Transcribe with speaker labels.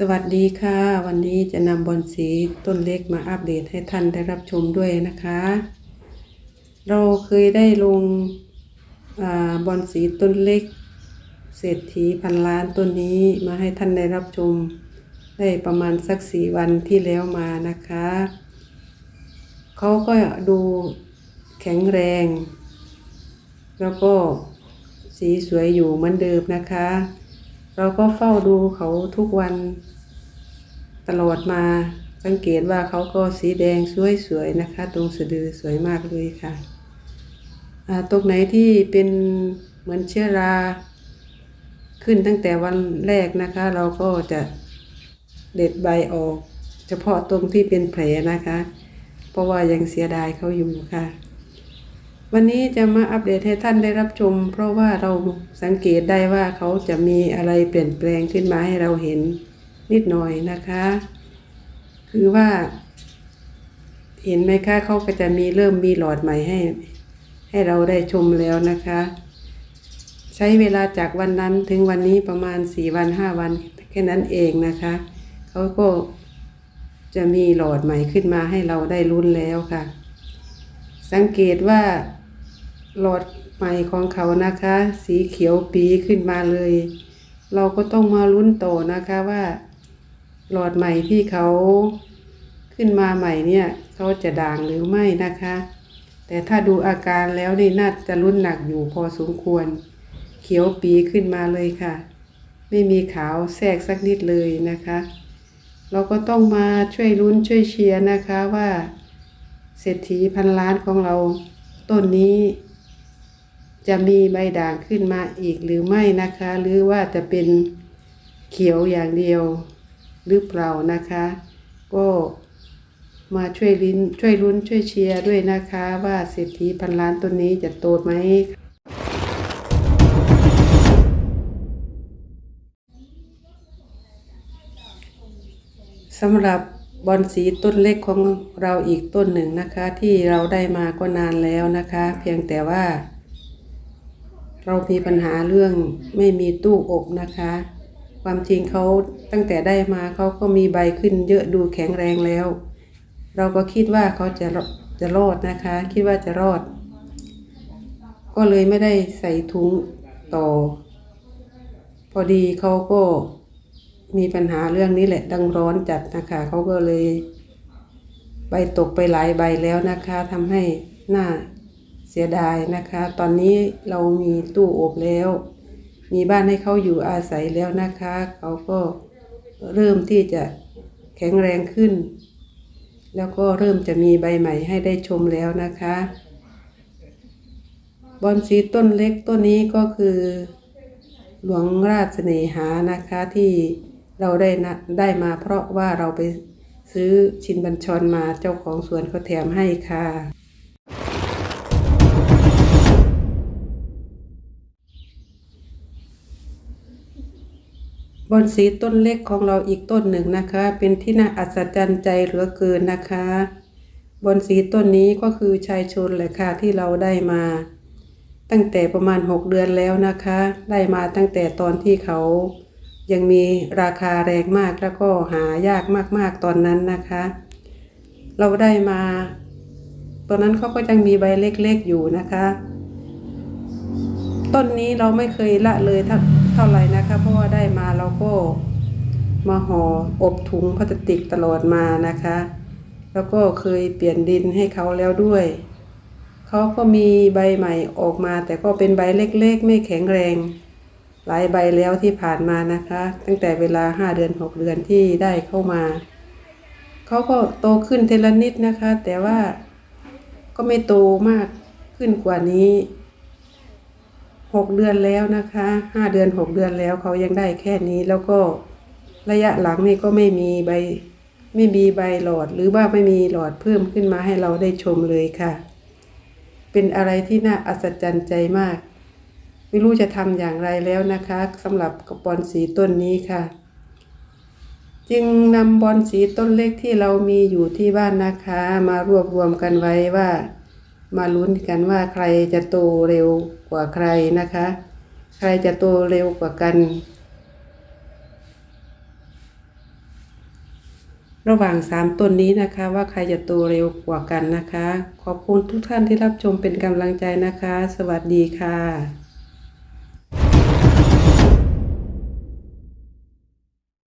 Speaker 1: สวัสดีค่ะ วันนี้จะนำบอลสีต้นเล็กมาอัปเดตให้ท่านได้รับชมด้วยนะคะ เราเคยได้ลงอบอลสีต้นเล็ก เศรษฐีพันล้านต้นนี้มาให้ท่านได้รับชม ได้ประมาณสักสี่วันที่แล้วมานะคะ เขาก็ดูแข็งแรง แล้วก็สีสวยอยู่เหมือนเดิมนะคะเราก็เฝ้าดูเขาทุกวัน ตลอดมาสังเกตว่าเขาก็สีแดงสวยๆนะคะ ตรงสะดือสวยมากเลยค่ะตรงไหนที่เป็นเหมือนเชื้อรา ขึ้นตั้งแต่วันแรกนะคะ เราก็จะเด็ดใบออก เฉพาะตรงที่เป็นแผลนะคะ เพราะว่ายังเสียดายเขาอยู่ค่ะ วันนี้จะมาอัปเดตให้ท่านได้รับชม เพราะว่าเราสังเกตได้ว่าเขาจะมีอะไรเปลี่ยนแปลงขึ้นมาให้เราเห็น นิดหน่อยนะคะ คือว่า เห็นไหมคะเขาก็จะมีเริ่มมีหลอดใหม่ให้ ให้เราได้ชมแล้วนะคะ ใช้เวลาจากวันนั้นถึงวันนี้ประมาณสี่วันห้าวันแค่นั้นเองนะคะเขาก็จะมีหลอดใหม่ขึ้นมาให้เราได้ลุ้นแล้วค่ะ สังเกตว่าหลอดใหม่ของเขานะคะ สีเขียวปีขึ้นมาเลย เราก็ต้องมาลุ้นต่อนะคะว่า หลอดใหม่ที่เขาขึ้นมาใหม่เนี่ยเขาจะด่างหรือไม่นะคะ แต่ถ้าดูอาการแล้วนี่น่าจะลุ้นหนักอยู่พอสมควร เขียวปีขึ้นมาเลยค่ะ ไม่มีขาวแทรกสักนิดเลยนะคะ เราก็ต้องมาช่วยลุ้นช่วยเชียร์นะคะว่าเศรษฐีพันล้านของเราต้นนี้จะมีใบด่างขึ้นมาอีกหรือไม่นะคะ หรือว่าจะเป็นเขียวอย่างเดียว หรือเปล่านะคะ ก็มาช่วยลิ้นช่วยลุ้นช่วยเชียร์ด้วยนะคะ ว่าเศรษฐีพันล้านต้นนี้จะโตไหมสำหรับบอนสีต้นเล็กของเราอีกต้นหนึ่งนะคะ ที่เราได้มาก็นานแล้วนะคะ เพียงแต่ว่า เรามีปัญหาเรื่องไม่มีตู้อบนะคะ ความจริงเขาตั้งแต่ได้มาเขาก็มีใบขึ้นเยอะดูแข็งแรงแล้ว เราก็คิดว่าเขาจะจะรอดนะคะ คิดว่าจะรอด ก็เลยไม่ได้ใส่ถุงต่อ พอดีเขาก็มีปัญหาเรื่องนี้แหละดังร้อนจัดนะคะเขาก็เลย ใบตกไปหลายใบแล้วนะคะทำให้หน้าเสียดายนะคะ ตอนนี้เรามีตู้อบแล้ว มีบ้านให้เขาอยู่อาศัยแล้วนะคะ เขาก็เริ่มที่จะแข็งแรงขึ้น แล้วก็เริ่มจะมีใบใหม่ให้ได้ชมแล้วนะคะ บอนสีต้นเล็กต้นนี้ก็คือ หลวงราชเสนหานะคะที่เราได้นะได้มาเพราะว่าเราไปซื้อชินบัญชรมาเจ้าของสวนเขาแถมให้ค่ะ บอนสีต้นเล็กของเราอีกต้นหนึ่งนะคะ เป็นที่น่าอัศจรรย์ใจเหลือเกินนะคะ บอนสีต้นนี้ก็คือชายชนแหละค่ะที่เราได้มา ตั้งแต่ประมาณหกเดือนแล้วนะคะ ได้มาตั้งแต่ตอนที่เขายังมีราคาแรงมากแล้วก็หายากมากๆตอนนั้นนะคะ เราได้มา ตอนนั้นเขาก็ยังมีใบเล็กๆอยู่นะคะ ต้นนี้เราไม่เคยละเลยเท่าไหร่นะคะเพราะว่าได้มาเราก็มาห่ออบถุงพลาสติกตลอดมานะคะ แล้วก็เคยเปลี่ยนดินให้เขาแล้วด้วย เขาก็มีใบใหม่ออกมา แต่ก็เป็นใบเล็กๆ ไม่แข็งแรง หลายใบแล้วที่ผ่านมานะคะ ตั้งแต่เวลาห้าเดือนหกเดือนที่ได้เข้ามา เขาก็โตขึ้นเทละนิดนะคะ แต่ว่าก็ไม่โตมากขึ้นกว่านี้ หกเดือนแล้วนะคะห้าเดือนหกเดือนแล้วเขายังได้แค่นี้แล้วก็ระยะหลังนี่ก็ไม่มีใบไม่มีใบหลอดหรือว่าไม่มีหลอดเพิ่มขึ้นมาให้เราได้ชมเลยค่ะ เป็นอะไรที่น่าอัศจรรย์ใจมาก ไม่รู้จะทำอย่างไรแล้วนะคะสำหรับกระปอนสีต้นนี้ค่ะ จึงนำบอนสีต้นเล็กที่เรามีอยู่ที่บ้านนะคะ มารวบรวมกันไว้ว่า มาลุ้นกันว่าใครจะโตเร็ว กว่าใครนะคะ ใครจะโตเร็วกว่ากัน ระหว่างสามต้นนี้นะคะ ว่าใครจะโตเร็วกว่ากันนะคะ ขอบคุณทุกท่านที่รับชมเป็นกำลังใจนะคะ สวัสดีค่ะ